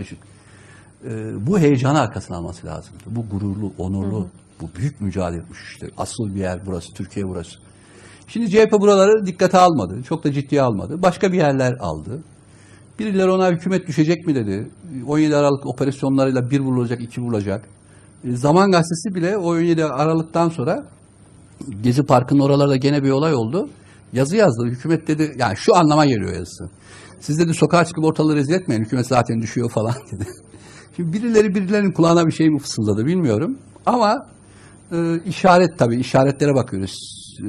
Ee, bu heyecanı arkasına alması lazım. Bu gururlu, onurlu, bu büyük mücadele etmiş işte. Asıl bir yer burası, Türkiye burası. Şimdi CHP buraları dikkate almadı. Çok da ciddiye almadı. Başka bir yerler aldı. Birileri ona hükümet düşecek mi dedi. 17 Aralık operasyonlarıyla bir vurulacak, iki vurulacak. E, Zaman Gazetesi bile o 17 Aralık'tan sonra Gezi Parkı'nın oralarda gene bir olay oldu. Yazı yazdı. Hükümet dedi, yani şu anlama geliyor yazısı. Siz dedi sokağa çıkıp ortalığı rezil etmeyin. Hükümet zaten düşüyor falan dedi. Şimdi birileri birilerinin kulağına bir şey mi fısıldadı bilmiyorum. Ama e, işaret tabii işaretlere bakıyoruz. E,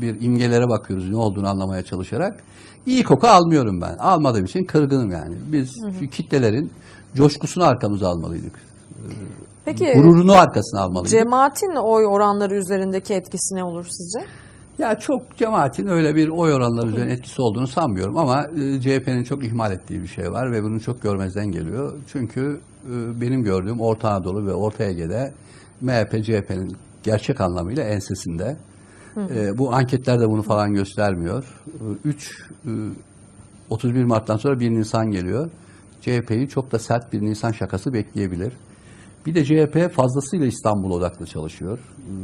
bir imgelere bakıyoruz ne olduğunu anlamaya çalışarak. İyi koku almıyorum ben. Almadığım için kırgınım yani. Biz şu kitlelerin coşkusunu arkamıza almalıydık. Peki Gururunu arkasına almalıydık. cemaatin oy oranları üzerindeki etkisi ne olur sizce? Ya çok cemaatin öyle bir oy oranları üzerine etkisi olduğunu sanmıyorum ama e, CHP'nin çok ihmal ettiği bir şey var ve bunu çok görmezden geliyor. Çünkü e, benim gördüğüm Orta Anadolu ve Orta Ege'de MHP, CHP'nin gerçek anlamıyla ensesinde. E, bu anketler de bunu falan göstermiyor. 3 31 Mart'tan sonra 1 Nisan geliyor. CHP'yi çok da sert bir Nisan şakası bekleyebilir. Bir de CHP fazlasıyla İstanbul odaklı çalışıyor.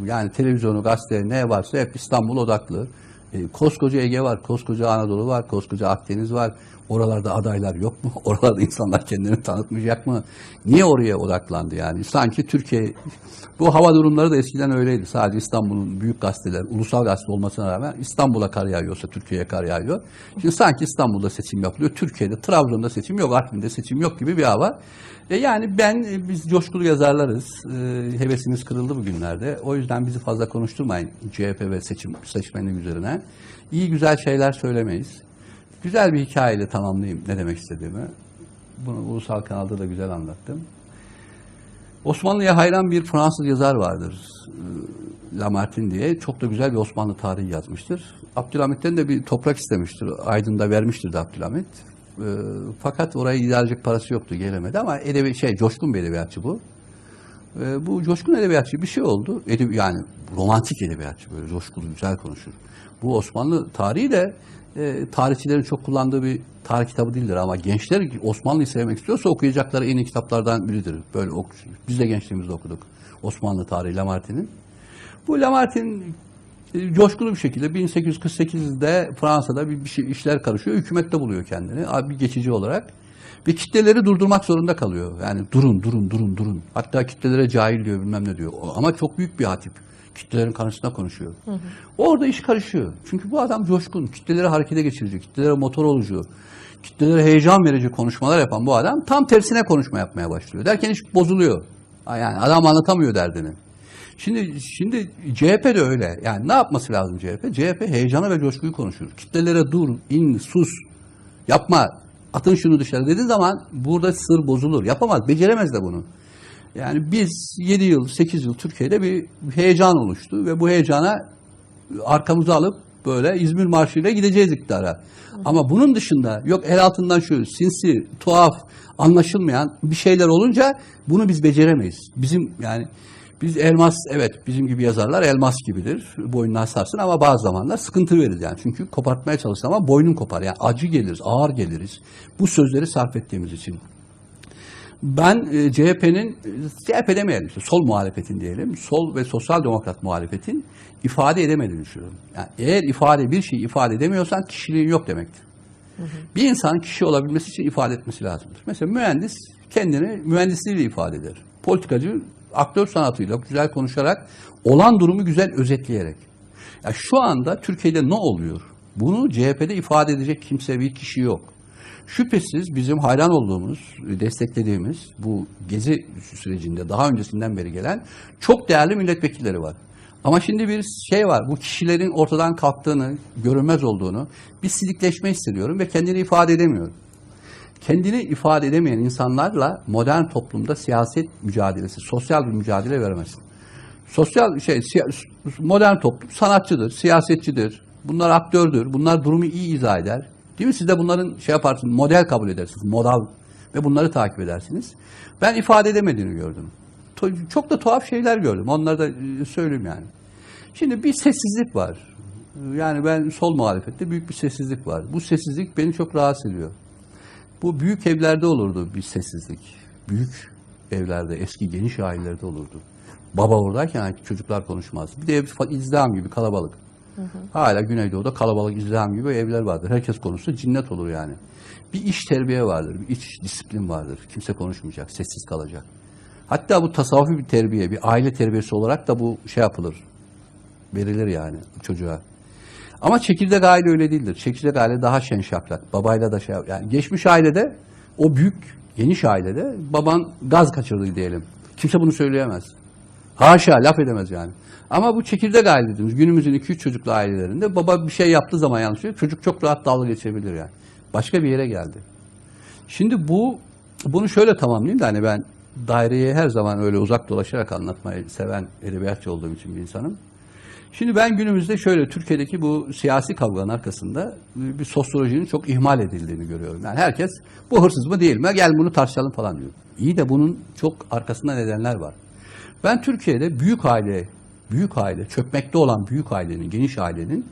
Yani televizyonu, gazete ne varsa hep İstanbul odaklı. E, koskoca Ege var, koskoca Anadolu var, koskoca Akdeniz var. Oralarda adaylar yok mu? Oralarda insanlar kendini tanıtmayacak mı? Niye oraya odaklandı yani? Sanki Türkiye, bu hava durumları da eskiden öyleydi. Sadece İstanbul'un büyük gazeteler, ulusal gazete olmasına rağmen İstanbul'a kar yağıyorsa Türkiye'ye kar yağıyor. Şimdi sanki İstanbul'da seçim yapılıyor. Türkiye'de, Trabzon'da seçim yok, Artvin'de seçim yok gibi bir hava. E yani ben, e, biz coşkulu yazarlarız. E, hevesimiz kırıldı bugünlerde. O yüzden bizi fazla konuşturmayın CHP ve seçim seçmenlik üzerine. İyi güzel şeyler söylemeyiz. Güzel bir hikayeyle tamamlayayım ne demek istediğimi. Bunu ulusal kanalda da güzel anlattım. Osmanlı'ya hayran bir Fransız yazar vardır. e, Lamartine diye. Çok da güzel bir Osmanlı tarihi yazmıştır. Abdülhamit'ten de bir toprak istemiştir. Aydın'da vermiştir de Abdülhamit. E, fakat oraya idarecek parası yoktu, gelemedi ama edebi şey coşkun bir edebiyatçı bu. E, bu coşkun edebiyatçı bir şey oldu. Edebi, yani romantik edebiyatçı böyle coşkulu, güzel konuşur. Bu Osmanlı tarihi de e, tarihçilerin çok kullandığı bir tarih kitabı değildir ama gençler Osmanlı'yı sevmek istiyorsa okuyacakları en iyi kitaplardan biridir. Böyle ok biz de gençliğimizde okuduk Osmanlı tarihi Lamartine'in. Bu Lamartine e, coşkulu bir şekilde 1848'de Fransa'da bir, bir şey, işler karışıyor. Hükümette buluyor kendini bir geçici olarak. Ve kitleleri durdurmak zorunda kalıyor. Yani durun, durun, durun, durun. Hatta kitlelere cahil diyor, bilmem ne diyor. Ama çok büyük bir hatip. Kitlelerin karşısında konuşuyor. Orada iş karışıyor. Çünkü bu adam coşkun. Kitleleri harekete geçirecek, kitlelere motor olucu, kitlelere heyecan verici konuşmalar yapan bu adam tam tersine konuşma yapmaya başlıyor. Derken iş bozuluyor. Yani adam anlatamıyor derdini. Şimdi şimdi CHP de öyle. Yani ne yapması lazım CHP? CHP heyecanı ve coşkuyu konuşur. Kitlelere dur, in, sus, yapma, atın şunu dışarı dediği zaman burada sır bozulur. Yapamaz, beceremez de bunu. Yani biz 7 yıl, 8 yıl Türkiye'de bir heyecan oluştu ve bu heyecana arkamıza alıp böyle İzmir Marşı'yla gideceğiz iktidara. Ama bunun dışında yok el altından şu sinsi, tuhaf, anlaşılmayan bir şeyler olunca bunu biz beceremeyiz. Bizim yani biz elmas evet bizim gibi yazarlar elmas gibidir. Boynuna sarsın ama bazı zamanlar sıkıntı verir yani. Çünkü kopartmaya çalışır ama boynun kopar. Yani acı geliriz, ağır geliriz. Bu sözleri sarf ettiğimiz için. Ben e, CHP'nin, CHP demeyelim işte sol muhalefetin diyelim, sol ve sosyal demokrat muhalefetin ifade edemediğini düşünüyorum. Yani eğer ifade bir şey ifade edemiyorsan kişiliğin yok demektir. Bir insanın kişi olabilmesi için ifade etmesi lazımdır. Mesela mühendis kendini mühendisliğiyle ifade eder. Politikacı aktör sanatıyla güzel konuşarak olan durumu güzel özetleyerek. Ya şu anda Türkiye'de ne oluyor? Bunu CHP'de ifade edecek kimse bir kişi yok. Şüphesiz bizim hayran olduğumuz, desteklediğimiz bu gezi sürecinde daha öncesinden beri gelen çok değerli milletvekilleri var. Ama şimdi bir şey var, bu kişilerin ortadan kalktığını, görünmez olduğunu, bir silikleşme hissediyorum ve kendini ifade edemiyor. Kendini ifade edemeyen insanlarla modern toplumda siyaset mücadelesi, sosyal bir mücadele veremezsin. Sosyal şey, modern toplum sanatçıdır, siyasetçidir, bunlar aktördür, bunlar durumu iyi izah eder. Değil mi? Siz de bunların şey yaparsınız, model kabul edersiniz, modal ve bunları takip edersiniz. Ben ifade edemediğini gördüm. Çok da tuhaf şeyler gördüm. Onları da e, söyleyeyim yani. Şimdi bir sessizlik var. Yani ben sol muhalefette büyük bir sessizlik var. Bu sessizlik beni çok rahatsız ediyor. Bu büyük evlerde olurdu bir sessizlik. Büyük evlerde, eski geniş ailelerde olurdu. Baba oradayken çocuklar konuşmaz. Bir de ev izdiham gibi kalabalık. Hala Güneydoğu'da kalabalık izdiham gibi evler vardır. Herkes konuşsa cinnet olur yani. Bir iş terbiye vardır, bir iç disiplin vardır. Kimse konuşmayacak, sessiz kalacak. Hatta bu tasavvufi bir terbiye, bir aile terbiyesi olarak da bu şey yapılır. Verilir yani çocuğa. Ama çekirdek aile öyle değildir. Çekirdek aile daha şen şakrak. Babayla da şey yani geçmiş ailede o büyük geniş ailede baban gaz kaçırdı diyelim. Kimse bunu söyleyemez. Haşa laf edemez yani. Ama bu çekirdek aile dediğimiz günümüzün 2-3 çocuklu ailelerinde baba bir şey yaptığı zaman yanlış yapıyor, çocuk çok rahat dalga geçebilir yani. Başka bir yere geldi. Şimdi bu bunu şöyle tamamlayayım da hani ben daireye her zaman öyle uzak dolaşarak anlatmayı seven edebiyatçı olduğum için bir insanım. Şimdi ben günümüzde şöyle Türkiye'deki bu siyasi kavganın arkasında bir sosyolojinin çok ihmal edildiğini görüyorum. Yani herkes bu hırsız mı değil mi? Gel bunu tartışalım falan diyor. İyi de bunun çok arkasında nedenler var. Ben Türkiye'de büyük aile, büyük aile, çökmekte olan büyük ailenin, geniş ailenin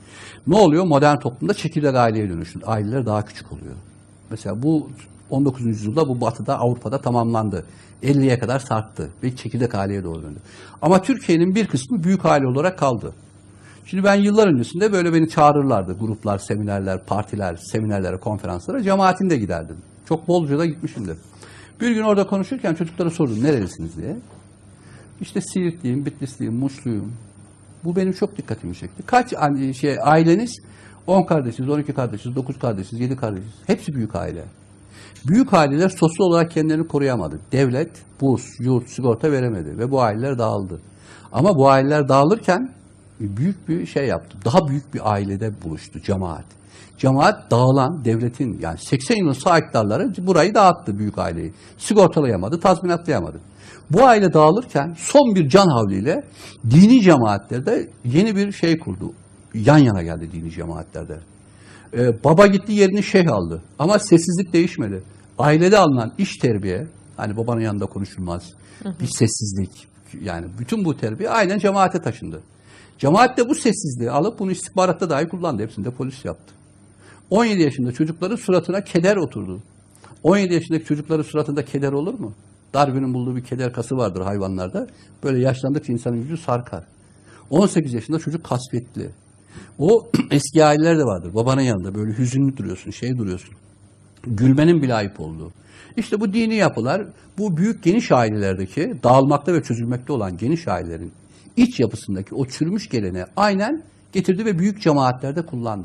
ne oluyor? Modern toplumda çekirdek aileye dönüştü. Aileler daha küçük oluyor. Mesela bu 19. yüzyılda bu batıda, Avrupa'da tamamlandı. 50'ye kadar sarktı ve çekirdek aileye doğru döndü. Ama Türkiye'nin bir kısmı büyük aile olarak kaldı. Şimdi ben yıllar öncesinde böyle beni çağırırlardı. Gruplar, seminerler, partiler, seminerlere, konferanslara. Cemaatinde giderdim. Çok bolca da gitmişimdir. Bir gün orada konuşurken çocuklara sordum nerelisiniz diye. İşte Siirtliyim, Bitlisliyim, Muşluyum. Bu benim çok dikkatimi çekti. Kaç şey aileniz? 10 kardeşiz, 12 kardeşiz, 9 kardeşiz, 7 kardeşiz. Hepsi büyük aile. Büyük aileler sosyal olarak kendilerini koruyamadı. Devlet, burs, yurt, sigorta veremedi ve bu aileler dağıldı. Ama bu aileler dağılırken büyük bir şey yaptı. Daha büyük bir ailede buluştu cemaat. Cemaat dağılan devletin yani 80 yılın sağ iktidarları burayı dağıttı büyük aileyi. Sigortalayamadı, tazminatlayamadı. Bu aile dağılırken son bir can havliyle dini cemaatlerde yeni bir şey kurdu. Yan yana geldi dini cemaatlerde. Ee, baba gitti yerini şeyh aldı. Ama sessizlik değişmedi. Ailede alınan iş terbiye, hani babanın yanında konuşulmaz, bir sessizlik, yani bütün bu terbiye aynen cemaate taşındı. Cemaat de bu sessizliği alıp bunu istihbaratta dahi kullandı. Hepsini de polis yaptı. 17 yaşında çocukların suratına keder oturdu. 17 yaşındaki çocukların suratında keder olur mu? Darwin'in bulduğu bir keder kası vardır hayvanlarda. Böyle yaşlandıkça insanın yüzü sarkar. 18 yaşında çocuk kasvetli. O eski aileler de vardır. Babanın yanında böyle hüzünlü duruyorsun, şey duruyorsun. Gülmenin bile ayıp olduğu. İşte bu dini yapılar, bu büyük geniş ailelerdeki dağılmakta ve çözülmekte olan geniş ailelerin iç yapısındaki o çürümüş geleneği aynen getirdi ve büyük cemaatlerde kullandı.